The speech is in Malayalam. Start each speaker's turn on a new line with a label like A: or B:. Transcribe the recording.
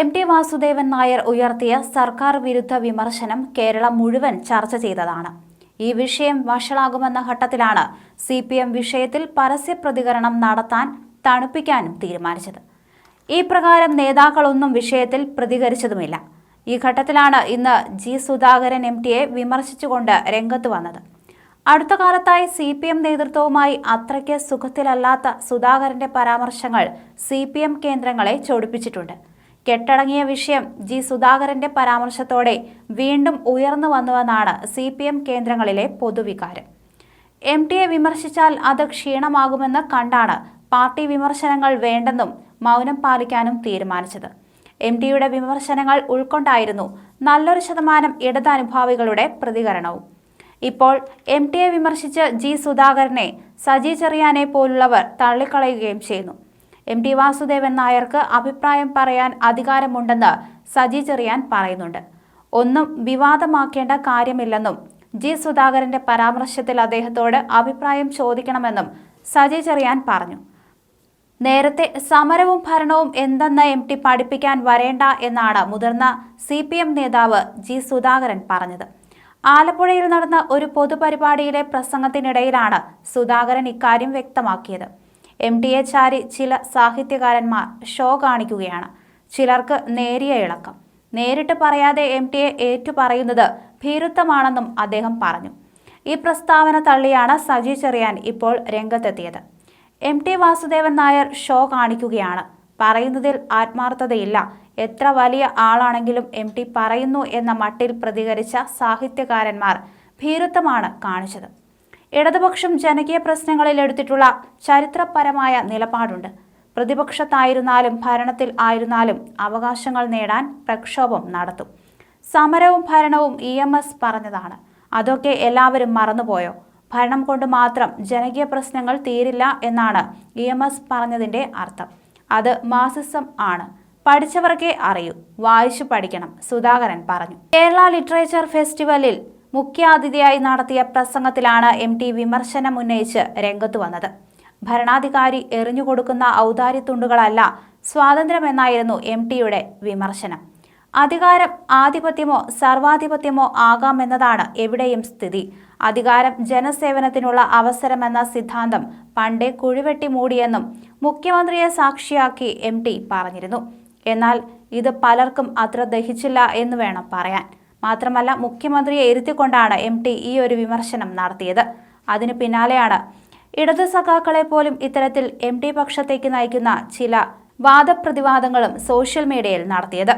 A: എം ടി വാസുദേവൻ നായർ ഉയർത്തിയ സർക്കാർ വിരുദ്ധ വിമർശനം കേരളം മുഴുവൻ ചർച്ച ചെയ്തതാണ്. ഈ വിഷയം വഷളാകുമെന്ന ഘട്ടത്തിലാണ് സി പി എം വിഷയത്തിൽ പരസ്യ പ്രതികരണം നടത്താൻ തണുപ്പിക്കാനും തീരുമാനിച്ചത്. ഈ പ്രകാരം നേതാക്കളൊന്നും വിഷയത്തിൽ പ്രതികരിച്ചതുമില്ല. ഈ ഘട്ടത്തിലാണ് ഇന്ന് ജി സുധാകരൻ എം ടിയെ വിമർശിച്ചുകൊണ്ട് രംഗത്ത് വന്നത്. അടുത്ത കാലത്തായി സി പി എം നേതൃത്വവുമായി അത്രയ്ക്ക് സുഖത്തിലല്ലാത്ത സുധാകരന്റെ പരാമർശങ്ങൾ സി പി എം കേന്ദ്രങ്ങളെ ചൊടിപ്പിച്ചിട്ടുണ്ട്. കെട്ടടങ്ങിയ വിഷയം ജി സുധാകരന്റെ പരാമർശത്തോടെ വീണ്ടും ഉയർന്നു വന്നുവെന്നാണ് സി പി എം കേന്ദ്രങ്ങളിലെ പൊതുവികാരം. എം ടിയെ വിമർശിച്ചാൽ അത് ക്ഷീണമാകുമെന്ന് കണ്ടാണ് പാർട്ടി വിമർശനങ്ങൾ വേണ്ടെന്നും മൗനം പാലിക്കാനും തീരുമാനിച്ചത്. എം ടിയുടെ വിമർശനങ്ങൾ ഉൾക്കൊണ്ടായിരുന്നു നല്ലൊരു ശതമാനം ഇടതനുഭാവികളുടെ പ്രതികരണവും. ഇപ്പോൾ എം ടിയെ വിമർശിച്ച് ജി സുധാകരനെ സജി ചെറിയാനെ പോലുള്ളവർ തള്ളിക്കളയുകയും ചെയ്യുന്നു. എം ടി വാസുദേവൻ നായർക്ക് അഭിപ്രായം പറയാൻ അധികാരമുണ്ടെന്ന് സജി ചെറിയാൻ പറയുന്നുണ്ട്. ഒന്നും വിവാദമാക്കേണ്ട കാര്യമില്ലെന്നും ജി സുധാകരന്റെ പരാമർശത്തിൽ അദ്ദേഹത്തോട് അഭിപ്രായം ചോദിക്കണമെന്നും സജി ചെറിയാൻ പറഞ്ഞു. നേരത്തെ സമരവും ഭരണവും എന്തെന്ന് എം ടി പഠിപ്പിക്കാൻ വരേണ്ട എന്നാണ് മുതിർന്ന സി പി എം നേതാവ് ജി സുധാകരൻ പറഞ്ഞത്. ആലപ്പുഴയിൽ നടന്ന ഒരു പൊതുപരിപാടിയിലെ പ്രസംഗത്തിനിടയിലാണ് സുധാകരൻ ഇക്കാര്യം വ്യക്തമാക്കിയത്. എം ടി എ ചാരി ചില സാഹിത്യകാരന്മാർ ഷോ കാണിക്കുകയാണ്. ചിലർക്ക് നേരിയ ഇളക്കം. നേരിട്ട് പറയാതെ എം ടി എ ഏറ്റുപറയുന്നത് ഭീരുത്വമാണെന്നും അദ്ദേഹം പറഞ്ഞു. ഈ പ്രസ്താവന തള്ളിയാണ് സജി ചെറിയാൻ ഇപ്പോൾ രംഗത്തെത്തിയത്. M T Vasudevan Nair show കാണിക്കുകയാണ്. പറയുന്നതിൽ ആത്മാർത്ഥതയില്ല. എത്ര വലിയ ആളാണെങ്കിലും എം ടി പറയുന്നു എന്ന മട്ടിൽ പ്രതികരിച്ച സാഹിത്യകാരന്മാർ ഭീരുത്വമാണ് കാണിച്ചത്. ഇടതുപക്ഷം ജനകീയ പ്രശ്നങ്ങളിൽ എടുത്തിട്ടുള്ള ചരിത്രപരമായ നിലപാടുണ്ട്. പ്രതിപക്ഷത്തായിരുന്നാലും ഭരണത്തിൽ ആയിരുന്നാലും അവകാശങ്ങൾ നേടാൻ പ്രക്ഷോഭം നടത്തും. സമരവും ഭരണവും ഇ എം എസ് പറഞ്ഞതാണ്. അതൊക്കെ എല്ലാവരും മറന്നുപോയോ? ഭരണം കൊണ്ട് മാത്രം ജനകീയ പ്രശ്നങ്ങൾ തീരില്ല എന്നാണ് ഇ എം എസ് പറഞ്ഞതിന്റെ അർത്ഥം. അത് മാസിസം ആണ്. പഠിച്ചവർക്കേ അറിയൂ. വായിച്ചു പഠിക്കണം സുധാകരൻ പറഞ്ഞു. കേരള ലിറ്ററേച്ചർ ഫെസ്റ്റിവലിൽ മുഖ്യാതിഥിയായി നടത്തിയ പ്രസംഗത്തിലാണ് എം ടി വിമർശനം ഉന്നയിച്ച് രംഗത്തു വന്നത്. ഭരണാധികാരി എറിഞ്ഞുകൊടുക്കുന്ന ഔദാര്യത്തുണ്ടുകളല്ല സ്വാതന്ത്ര്യമെന്നായിരുന്നു എം ടിയുടെ വിമർശനം. അധികാരം ആധിപത്യമോ സർവാധിപത്യമോ ആകാമെന്നതാണ് എവിടെയും സ്ഥിതി. അധികാരം ജനസേവനത്തിനുള്ള അവസരമെന്ന സിദ്ധാന്തം പണ്ടേ കുഴിവെട്ടി മൂടിയെന്നും മുഖ്യമന്ത്രിയെ സാക്ഷിയാക്കി എം പറഞ്ഞിരുന്നു. എന്നാൽ ഇത് പലർക്കും അത്ര ദഹിച്ചില്ല എന്ന് വേണം പറയാൻ. മാത്രമല്ല മുഖ്യമന്ത്രിയെ ഇരുത്തിക്കൊണ്ടാണ് എം ടി ഈ ഒരു വിമർശനം നടത്തിയത്. അതിനു പിന്നാലെയാണ് ഇടതു സഖാക്കളെ പോലും ഇത്തരത്തിൽ എം ടി പക്ഷത്തേക്ക് നയിക്കുന്ന ചില വാദപ്രതിവാദങ്ങളും സോഷ്യൽ മീഡിയയിൽ നടത്തിയത്.